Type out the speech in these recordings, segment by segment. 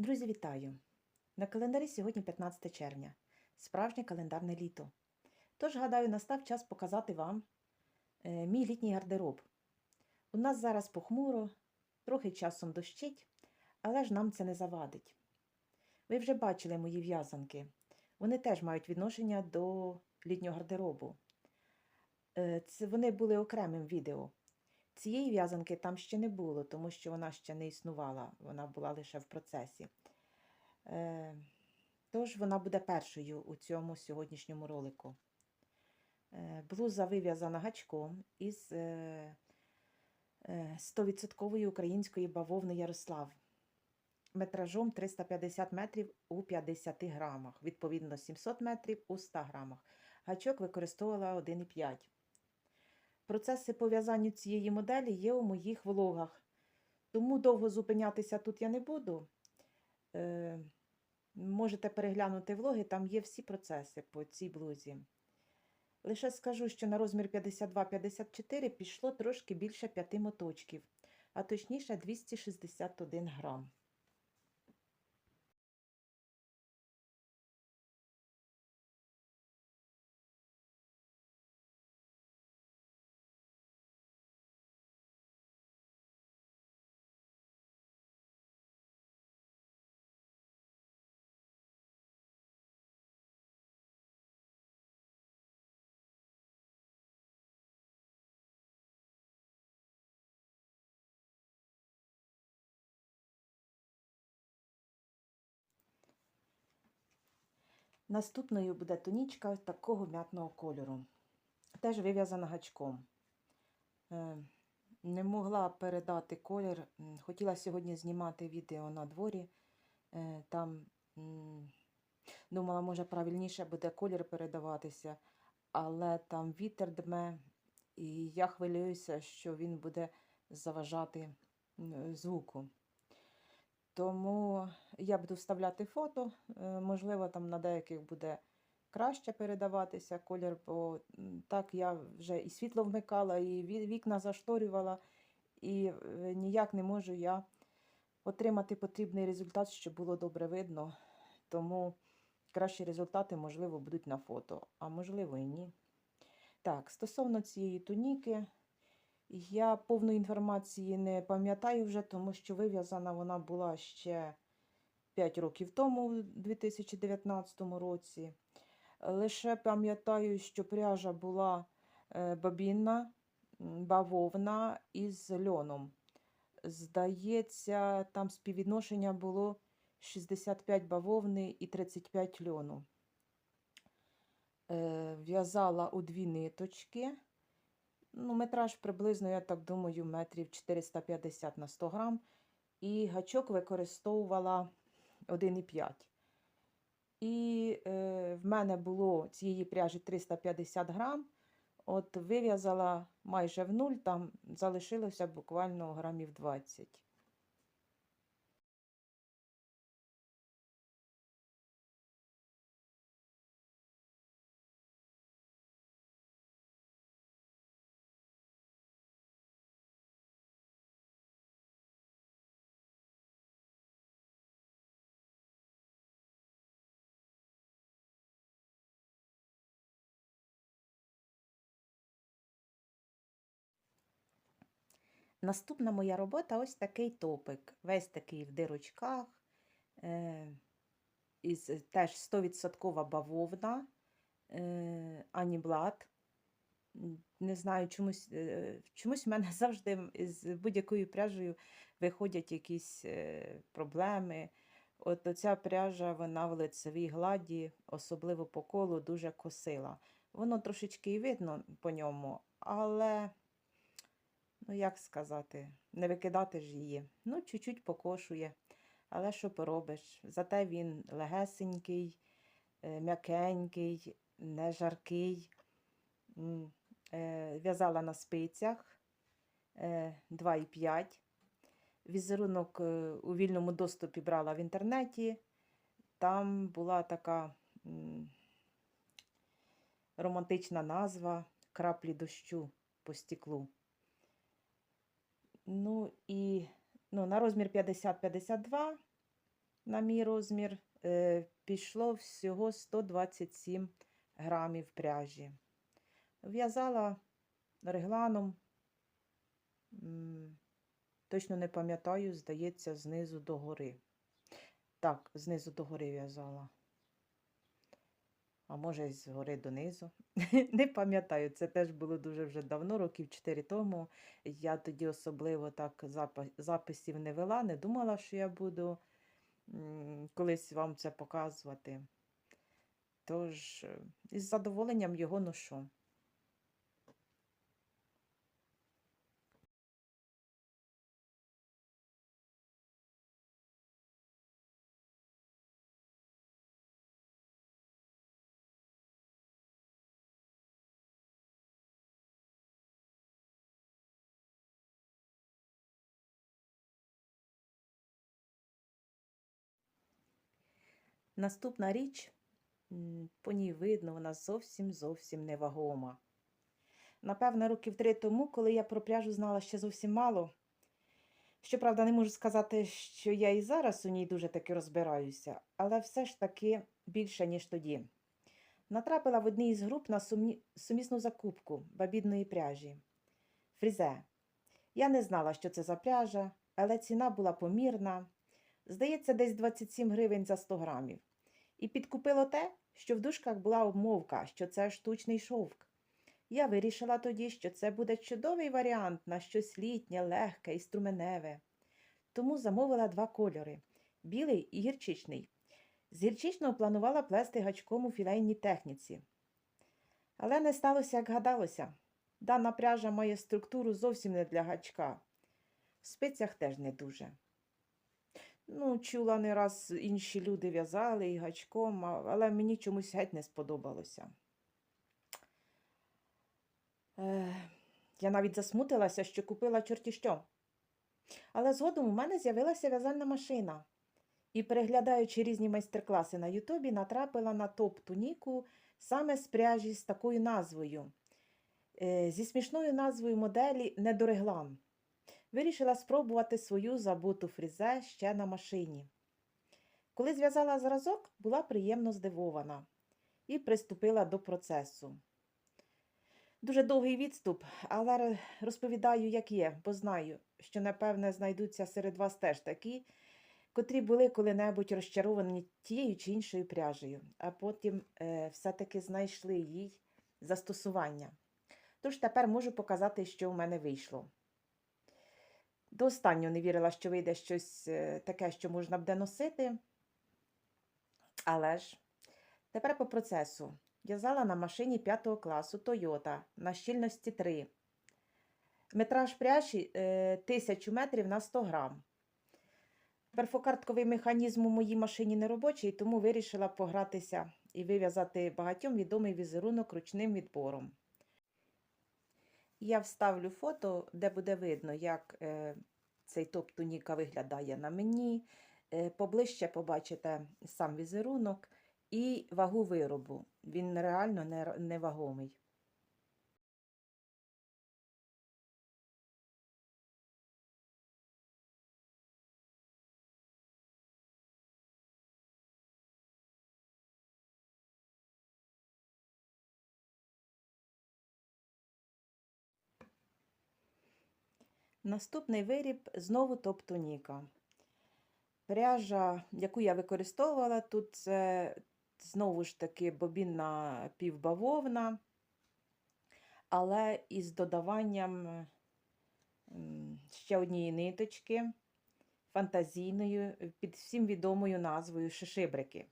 Друзі, вітаю! На календарі сьогодні 15 червня, справжнє календарне літо. Тож, гадаю, настав час показати вам е, мій літній гардероб. У нас зараз похмуро, трохи часом дощить, але ж нам це не завадить. Ви вже бачили мої в'язанки. Вони теж мають відношення до літнього гардеробу. Це вони були окремим відео. Цієї в'язанки там ще не було, тому що вона ще не існувала, вона була лише в процесі. Е, Тож вона буде першою у цьому сьогоднішньому ролику. Е, Блуза вив'язана гачком із е, е, 100% української бавовни Ярослав. Метражом 350 метрів у 50 грамах, відповідно 700 метрів у 100 грамах. Гачок використовувала 1,5. Процеси по в'язанню цієї моделі є у моїх влогах, тому довго зупинятися тут я не буду. Е, можете переглянути влоги, там є всі процеси по цій блузі. Лише скажу, що на розмір 52-54 пішло трошки більше 5 моточків, а точніше 261 грам. Наступною буде тонічка такого м'ятного кольору. Теж вив'язана гачком. Е, Не могла передати колір. Хотіла сьогодні знімати відео на дворі. Е, Там думала, може правильніше буде колір передаватися, але там вітер дме, і я хвилююся, що він буде заважати звуку. Тому я буду вставляти фото, е, можливо, там на деяких буде краще передаватися колір, бо так я вже і світло вмикала, і вікна зашторювала, і е, ніяк не можу я отримати потрібний результат, щоб було добре видно. Тому кращі результати, можливо, будуть на фото, а можливо і ні. Так, стосовно цієї туніки, я повної інформації не пам'ятаю вже, тому що вив'язана вона була ще 5 років тому, у 2019 році. Лише пам'ятаю, що пряжа була е, бабінна, бавовна із льоном. Здається, там співвідношення було 65 бавовни і 35 льону. Е, В'язала у дві ниточки. Ну, метраж приблизно, я так думаю, метрів 450 на 100 грам. І гачок використовувала 1,5. І е, в мене було цієї пряжі 350 грам. От вив'язала майже в нуль, там залишилося буквально грамів 20. Наступна моя робота ось такий топик. Весь такий в дирочках. Е, із теж 100% бавовна, е, аніблат. Не знаю, чомусь, е, чомусь в мене завжди з будь-якою пряжею виходять якісь е, проблеми. От оця пряжа, вона в лицевій гладі, особливо по колу, дуже косила. Воно трошечки і видно по ньому, але, ну як сказати, не викидати ж її. Ну, чуть-чуть покошує. Але що поробиш? Зате він легесенький, е, м'якенький, не жаркий. Е, В'язала на спицях е, 2,5. Візерунок е, у вільному доступі брала в інтернеті. Там була така романтична назва краплі дощу по стеклу. Ну і ну, на розмір 50-52 на мій розмір е, пішло всього 127 грамів пряжі. В'язала регланом, точно не пам'ятаю, здається, знизу до гори. Так, знизу до гори в'язала. А може, й згори донизу. Не пам'ятаю, це теж було дуже вже давно, років 4 тому. Я тоді особливо так записів не вела, не думала, що я буду колись вам це показувати. Тож, е, із задоволенням його ношу. Наступна річ, по ній видно, вона зовсім зовсім невагома. Напевно, років три тому, коли я про пряжу знала ще зовсім мало. Щоправда, не можу сказати, що я і зараз у ній дуже таки розбираюся, але все ж таки більше, ніж тоді. Натрапила в одній із груп на сумні... сумісну закупку бабідної пряжі. Фрізе. Я не знала, що це за пряжа, але ціна була помірна. Здається, десь 27 гривень за 100 грамів. І підкупило те, що в дужках була обмовка, що це штучний шовк. Я вирішила тоді, що це буде чудовий варіант на щось літнє, легке і струменеве. Тому замовила два кольори білий і гірчичний. З гірчичного планувала плести гачком у філейній техніці. Але не сталося, як гадалося. Дана пряжа має структуру зовсім не для гачка. В спицях теж не дуже. Ну, чула не раз інші люди в'язали і гачком, але мені чомусь геть не сподобалося. Е, я навіть засмутилася, що купила чорті що. Але згодом у мене з'явилася в'язальна машина. І, переглядаючи різні майстер-класи на Ютубі, натрапила на топ-туніку саме з пряжі з такою назвою, е, зі смішною назвою моделі Недореглан. Вирішила спробувати свою забуту фрізе ще на машині. Коли зв'язала зразок, була приємно здивована і приступила до процесу. Дуже довгий відступ, але розповідаю, як є, бо знаю, що, напевне, знайдуться серед вас теж такі, котрі були коли-небудь розчаровані тією чи іншою пряжею, а потім е, все-таки знайшли їй застосування. Тож тепер можу показати, що в мене вийшло. До останнього не вірила, що вийде щось е, таке, що можна буде носити. Але ж тепер по процесу. В'язала на машині 5 класу Toyota на щільності 3. Метраж пряжі е, 1000 метрів на 100 грам. Перфокартковий механізм у моїй машині не робочий, тому вирішила погратися і вив'язати багатьом відомий візерунок ручним відбором. Я вставлю фото, де буде видно, як е, цей топ туніка виглядає на мені. Е, поближче побачите сам візерунок і вагу виробу. Він реально не- невагомий. Наступний виріб знову топ-туніка. Пряжа, яку я використовувала, тут це знову ж таки бобінна півбавовна, але із додаванням ще однієї ниточки, фантазійною, під всім відомою назвою шишибрики.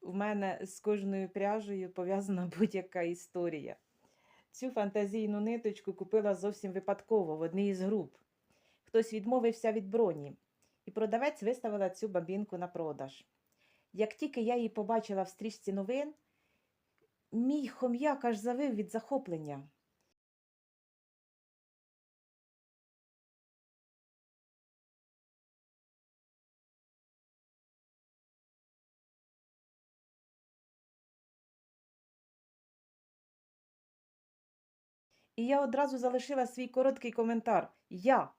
У мене з кожною пряжею пов'язана будь-яка історія. Цю фантазійну ниточку купила зовсім випадково в одній із груп. Хтось відмовився від броні, і продавець виставила цю бабінку на продаж. Як тільки я її побачила в стрічці новин, мій хом'як аж завив від захоплення. І я одразу залишила свій короткий коментар. Я.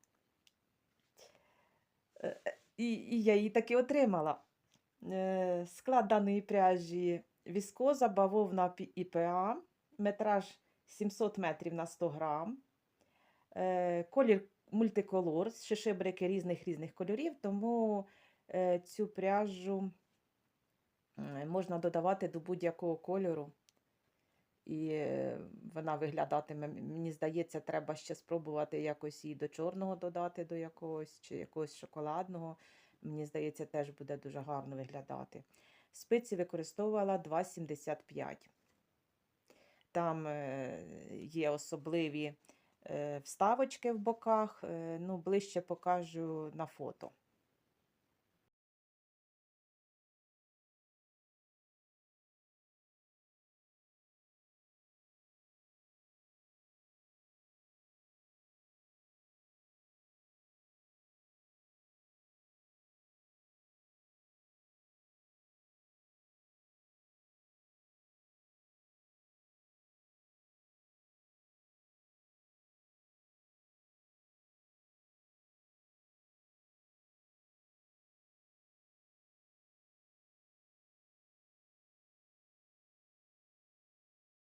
Е, і, і я її таки отримала. Е, Склад даної пряжі віскоза, бавовна ІПА, метраж 700 метрів на 100 грам. Е, Колір мультиколор, шишибрики різних різних кольорів, тому цю пряжу можна додавати до будь-якого кольору. І е, вона виглядатиме, мені здається, треба ще спробувати якось її до чорного додати, до якогось, чи якогось шоколадного. Мені здається, теж буде дуже гарно виглядати. Спиці використовувала 2,75. Там е, є особливі е, вставочки в боках. Ну, ближче покажу на фото.